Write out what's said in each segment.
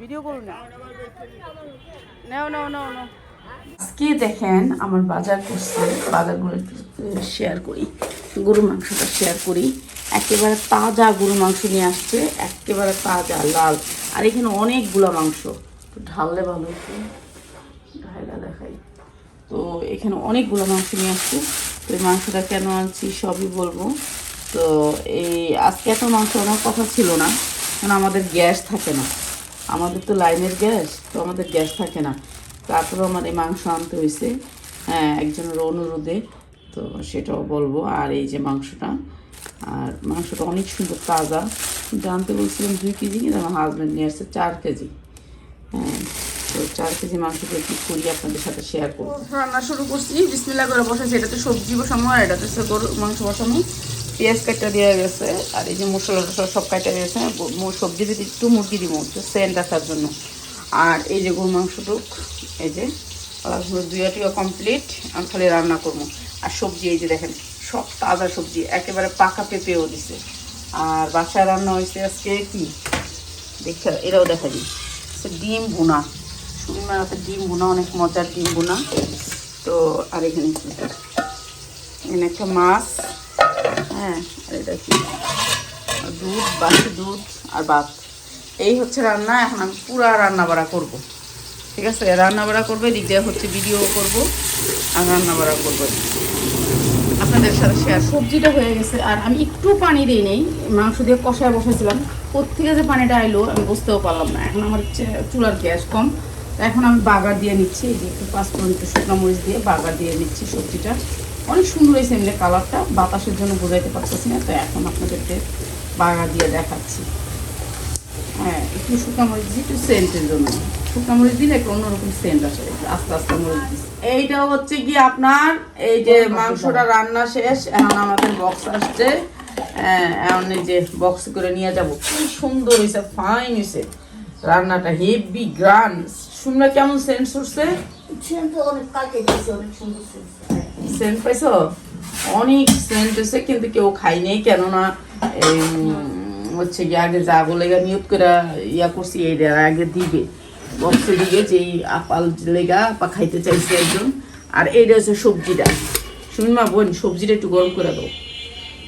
Video করুন না। নাও নাও আজকে দেখেন আমার বাজার করছে। বাজারগুলো শেয়ার করি। গরু মাংসটা শেয়ার করি। একেবারে তাজা গরু মাংস নিয়ে আসছে। একেবারে তাজা, লাল। আর এখানে অনেকগুলো মাংস। ঢাললে ভালো হতো। ঢাইলা দেখাই। তো এখানে অনেকগুলো মাংস নিয়ে আসছে। তো এই মাংসটা কেন আনছি সবই বলব। তো এই, আজকে এত মাংস আনার কথা ছিল না। কারণ আমাদের গ্যাস থাকে না। আমাদের তো লাইনের গ্যাস, তো আমাদের গ্যাস থাকে না। তারপরে আমার এই মাংস আনতে হয়েছে হ্যাঁ একজনের অনুরোধে, তো সেটাও বলব। আর এই যে মাংসটা, আর মাংসটা অনেক সুন্দর, তাজা। জানতে বলছিলাম দুই কেজি, কিন্তু আমার হাজব্যান্ড নিয়ে আসছে চার কেজি। হ্যাঁ তো চার কেজি মাংস দিয়ে কি করি আপনাদের সাথে শেয়ার করব। রান্না শুরু করছি। বিসমিল্লা করে বসেছি এটা তো সবজি বসানো, আর এটা তো গরু মাংস বসানো। পেঁয়াজ কাটা দেওয়া গেছে, আর এই যে মশলা টসলা সব কাটা গেছে সবজি দিতে একটু মুরগি দিব, একটু সেন্ট আসার জন্য। আর এই যে গরু মাংসটুক, এই যে দুইটিও কমপ্লিট আমি খালি রান্না করব। আর সবজি, এই যে দেখেন, সব তাজা সবজি, একেবারে পাকা পেঁপেও দিছে। আর বাসায় রান্না হয়েছে আজকে কি? দেখে, এরাও দেখা হচ্ছে ডিম ভুনা। সুমিমার হাতে ডিম ভুনা, অনেক মজার ডিম ভুনা। তো, আর এখানে এখানে একটা মাছ। হ্যাঁ এটা কি দুধ, বাসি দুধ আর ভাত। এই হচ্ছে রান্না, এখন আমি পুরা রান্না বাড়া করব। ঠিক আছে? রান্না বাড়া করবে দিক দিয়ে হচ্ছে ভিডিও করব, আর রান্না বাড়া করব। আপনাদের সাথে শেয়ার সবজিটা হয়ে গেছে, আর আমি একটু পানি দিই নেই, মাংস দিয়ে কষায় বসেছিলাম। কোথেকে যে পানিটা এলো আমি বুঝতেও পারলাম না। এখন আমার চুলার গ্যাস কম। এখন আমি বাগার দিয়ে নিচ্ছি, এই যে একটু পাঁচফোড়ন একটু শুকনো মরিচ দিয়ে বাগার দিয়ে নিচ্ছি সবজিটা। অনেক সুন্দর হয়েছে এমনি কালারটা। বাতাসের জন্য বোঝাইতে পারতেছি না তো এখন আপনাদেরকে বাগার দিয়ে দেখাচ্ছি। হ্যাঁ একটু শুকনো মরিচ দিই একটু সেন্টের জন্য। শুকনো মরিচ দিলে একটু অন্যরকম সেন্ট আসে আস্তে আস্তে মরিচ দিচ্ছি এইটা হচ্ছে কি আপনার এই যে মাংসটা রান্না শেষ এখন আমাদের বক্স আসছে। হ্যাঁ, এখন এই যে বক্স করে নিয়ে যাব। কি সুন্দর হয়েছে ফাইন হয়েছে। রান্নাটা হেভি গ্রান শুনলে কেমন সেন্ট করছে অনেক অনেক সুন্দর সেন্ট সেন্ট পাইছো? অনেক সেন্ট হয়েছে কিন্তু কেউ খাই নেই কেননা এই, হচ্ছে গিয়ে আগে যা বলে গা নিয়ত করে ইয়া করছি এইটা আগে দিবে। বক্সে দিবে যে আপাল লেগা আপা খাইতে চাইছে একজন। আর এইটা হচ্ছে সবজিটা। শুনমা বোন সবজিটা একটু গরম করে দাও।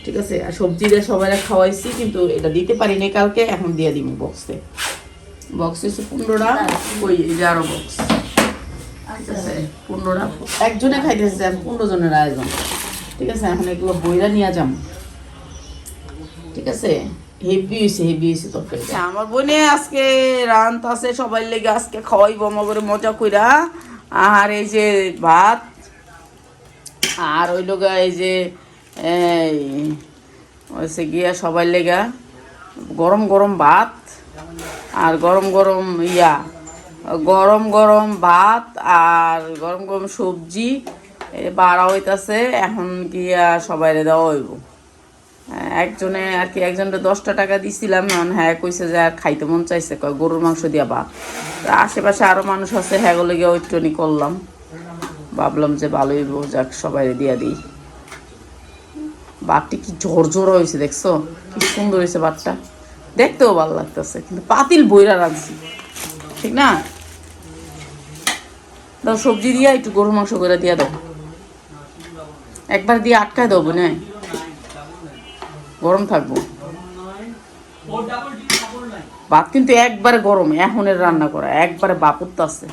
ঠিক আছে? আর সবজিটা সবাই খাওয়াইছি কিন্তু এটা দিতে পারিনি কালকে এখন দিয়ে দিব বক্সে। বক্স হচ্ছে পনেরোটা ওই যে বক্স। ঠিক আছে পনেরোটা একজনে খাইতেছে আর পনেরো জনের আয়োজন। ঠিক আছে এখন এগুলো বইরা নিয়ে যাম। ঠিক আছে? হেভি হয়েছে হেভি হয়েছে তরকারি আমার বোনে আজকে রান্ত আছে সবাই লেগে আজকে খাওয়াইব মগরে মজা কইরা। আর এই যে ভাত আর ওই লোক এই যে এই গিয়া সবাই লেগা গরম গরম ভাত আর গরম গরম ইয়া গরম গরম ভাত আর গরম গরম সবজি বাড়া হইতাছে এখন গিয়া সবাই দেওয়া হইব। হ্যাঁ, একজনে আর কি একজনকে দশটা টাকা দিছিলাম এখন হ্যাঁ কইছে যে আর খাইতে মন চাইছে কয় গরুর মাংস দিয়া ভাত। আশেপাশে আরও মানুষ আছে হ্যাঁ গুলো গিয়ে ওইটনি করলাম। ভাবলাম যে ভালোই হইব, যাক সবাই দিয়া দিই। বাটটি কি ঝোর ঝোর হয়েছে দেখছ? কি সুন্দর হয়েছে বাটটা দেখতেও ভালো লাগতেছে কিন্তু পাতিল বইরা রাখছি ঠিক না? দাও, সবজি দিয়া, একটু গরুর মাংস করে দিয়া দাও। একবার দিয়ে আটকায় দেবো না গরম থাকব। ভাত কিন্তু একবারে গরম, এখনের রান্না করা, একবারে বাপুত্ত আছে।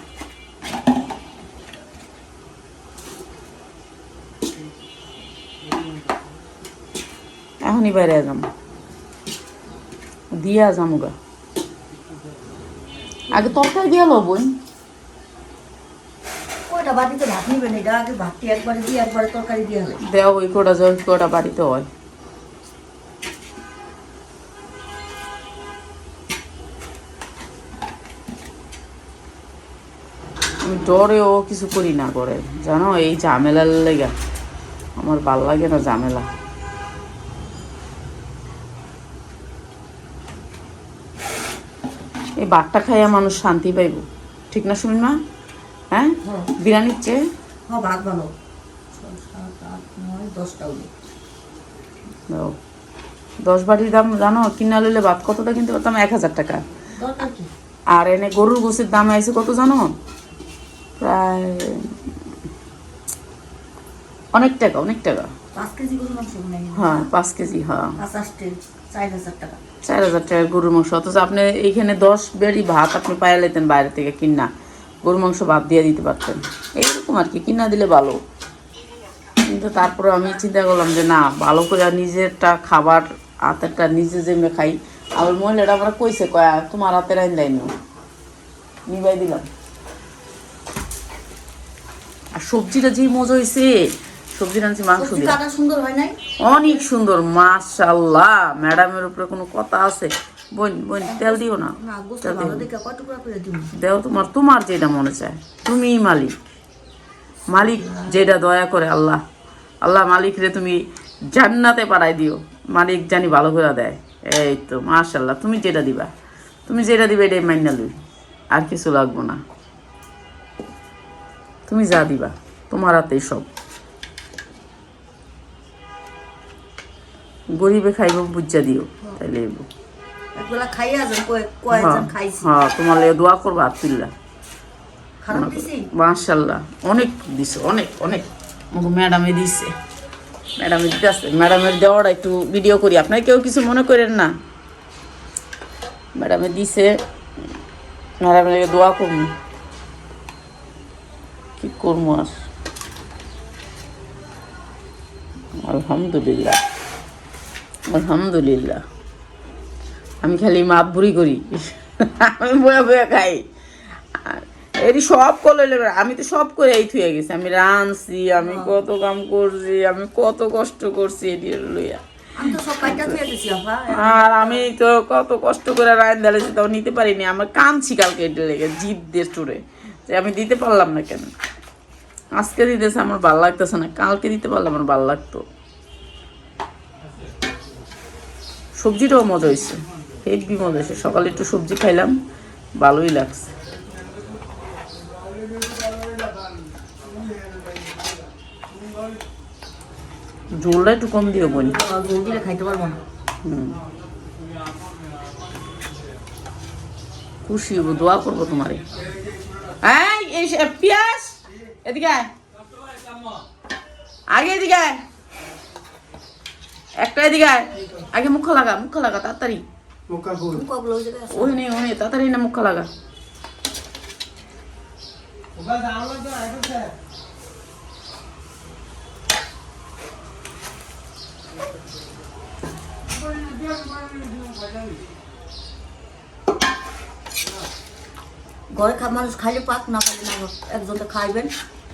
এখনই বাইরে যাম। দিয়া যামুগা। আগে তরকারি দিয়া লবণ বাড়িতে হয়। কিছু করি না করে। জানো, এই ঝামেলার লেগে। আমার ভালো লাগে না ঝামেলা। এই বাটটা খাইয়া মানুষ শান্তি পাইব। ঠিক না শুনি না হ্যাঁ। বিরিয়ানির চেয়ে? হ্যাঁ ভাত নয় দশটা দশ বাটির দাম জানো কিনা লইলে ভাত কতটা কিনতে পারতাম? এক হাজার টাকা। আর এনে গরুর গোসের দাম আইছে কত জানো? প্রায় অনেক টাকা অনেক টাকা। হয়। পাঁচ কেজি হ্যাঁ। চার হাজার টাকা। চার হাজার টাকা গরুর মাংস। অথচ আপনি এইখানে দশ বেড়ি ভাত আপনি পাইয়া লেতেন বাইরে থেকে কিনা। গরুর মাংস ভাত দিয়ে দিতে পারতেন। এইরকম আর কি কিনা দিলে ভালো। কিন্তু তারপরে আমি চিন্তা করলাম যে না ভালো করে নিজেরটা খাবার হাতেরটা নিজে যেমনি খাই। আবার মহিলাটা আমরা কইছে কয়া তোমার হাতের আইন দেয়নি নিবাই দিলাম। আর সবজিটা যে মজা হয়েছে সবজি রাঁধছি মাংস দিয়ে। সুন্দর হয় নাই? অনেক সুন্দর মাশাল্লাহ ম্যাডামের উপরে কোনো কথা আছে? বোন বোন তেল দিও না। দিও। তোমার তোমার যেটা মনে চায় তুমিই মালিক। মালিক যেটা দয়া করে আল্লাহ। আল্লাহ মালিক রে তুমি জান্নাতে পাঠাই দিও। মালিক জানি ভালো করে দেয়। এই তো মাশাল্লাহ তুমি যেটা দিবা। তুমি যেটা দিবে এটাই মাইনা লই। আর কিছু লাগবো না। তুমি যা দিবা তোমার হাতেই সব। গরিবে খাইব বুঝা দিও তাইলে। একবেলা খাইয়া যান কয়েকজন খাইছি। হ্যাঁ তোমার লেগে দোয়া করবা হাত তুললা খারাপ দিছি? মাশাল্লাহ অনেক দিছে অনেক অনেক। আমাকে ম্যাডামে দিছে। ম্যাডামে দিতে আসছে ম্যাডামের দেওয়াটা একটু ভিডিও করি। আপনার কেউ কিছু মনে করেন না? ম্যাডামে দিছে। ম্যাডামের লেগে দোয়া করব। কি করব আর? আলহামদুলিল্লাহ। আলহামদুলিল্লাহ। আমি খালি মাপ বুড়ি করি। আমি বয়ে বয়ে খাই। এটি সব করে আমি তো সব করে এই থুয়ে গেছি। আমি রাঁধছি আমি কত কাম করছি আমি কত কষ্ট করছি এটি লইয়া। আর আমি তো কত কষ্ট করে রায়ন দাঁড়িয়েছি তাও নিতে পারিনি। আমার কাঁদছি কালকে এটা লেগে জিদ দিয়ে টুরে যে আমি দিতে পারলাম না কেন? আজকে দিতেছে আমার ভালো লাগতেছে না কালকে দিতে পারলে আমার ভালো লাগতো। সবজিটাও মজা হয়েছে হেভি মজা হয়েছে। সকালে একটু সবজি খাইলাম ভালোই লাগছে। ঝোলটা একটু কম দিও বোন। দিলে খাইতে পারব না। খুশি হব দোয়া করব তোমারে। এই পিয়াস এদিকে আগে এদিকে একটা এদিকে আগে মুখ লাগা মুখ লাগা তাড়াতাড়ি। মুখগুলো ওই জায়গায় আছে। ওই নেই ওই নেই তাড়াতাড়ি না মুখ লাগা ঘরে খা মানুষ খাইলে পাক না পাইলে না হোক। একজন তো খাইবেন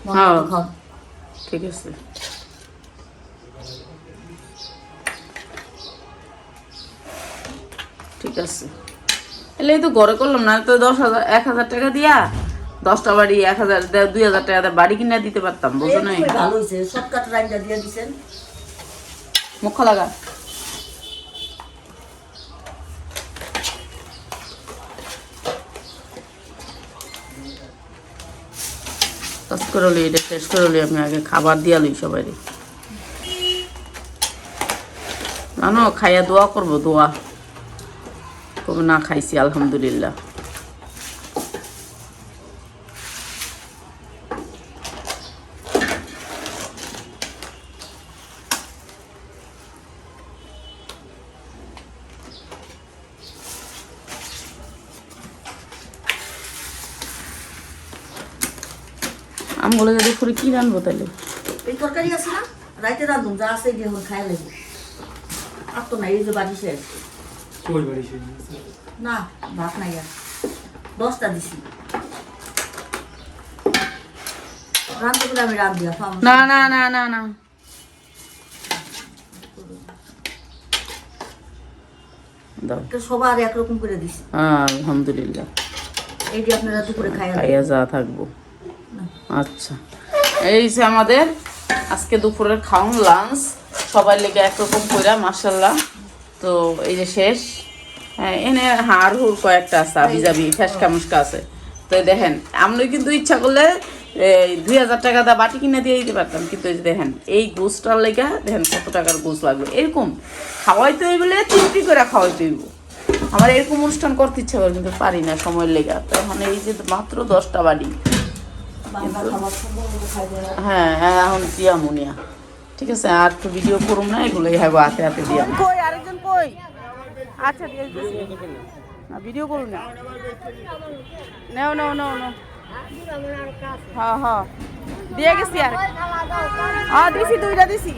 মন হ্যাঁ। মতো খান ঠিক আছে ঠিক আছে। এলে তো ঘরে করলাম না তো দশ হাজার এক হাজার টাকা দিয়া দশটা বাড়ি এক হাজার দুই হাজার টাকা বাড়ি কিনে দিতে পারতাম বুঝো দিছেন। মুখ লাগা কাজ করে লই এটা শেষ করে লই আমি আগে খাবার দিয়া লই সবাই জানো খাইয়া দোয়া করব দোয়া। না খাইছি, আলহামদুলিল্লাহ। আমি বলে যদি করে কি রানবো তাহলে এই তরকারি আছে না? রাইতে রান্ধুন যা আছে এখন খাই লাগবে। আর তো নাই, এই যে বাড়ি শেষ। কই বাড়ি না ভাত নাই আর। দশটা দিছি। রান্ধতে গেলে আমি রান্ধ দিয়া না না না না না। দাও। সবার একরকম করে দিছি। হ্যাঁ, আলহামদুলিল্লাহ। এইটি আপনারা দুপুরে খাইয়া যা থাকব। আচ্ছা। এই যে আমাদের আজকে দুপুরের খাওন লাঞ্চ সবাই লেগে একরকম করে মার্শাল্লাহ তো এই যে শেষ হ্যাঁ, এনে হাড় হুড় কয়েকটা আছে আবি যাবি ফেসকা মুসকা আছে। তো দেখেন আমরা কিন্তু ইচ্ছা করলে এই দুই হাজার টাকা দা বাটি কিনে দিয়ে দিতে পারতাম কিন্তু এই দেখেন এই গোসটার লেগে দেখেন কত টাকার গোস লাগবে। এরকম খাওয়াইতে হইবলে চিন্তি করে খাওয়াইতে হইব। আমার এরকম অনুষ্ঠান করতে ইচ্ছা করে কিন্তু পারি না সময়ের লেগে। তখন এই যে মাত্র দশটা বাড়ি হ্যাঁ হ্যাঁ এখন দিয়া মুনিয়া ঠিক আছে আর তো ভিডিও করুম না এগুলোই হ্যাঁ হাতে হাতে দিয়া কই আরেকজন কই? আচ্ছা দিয়ে দিছি। না ভিডিও করুন না। নাও নাও নাও নাও। হ্যাঁ হ্যাঁ। দিয়ে গেছি আর। হ্যাঁ দিছি দুইটা দিছি।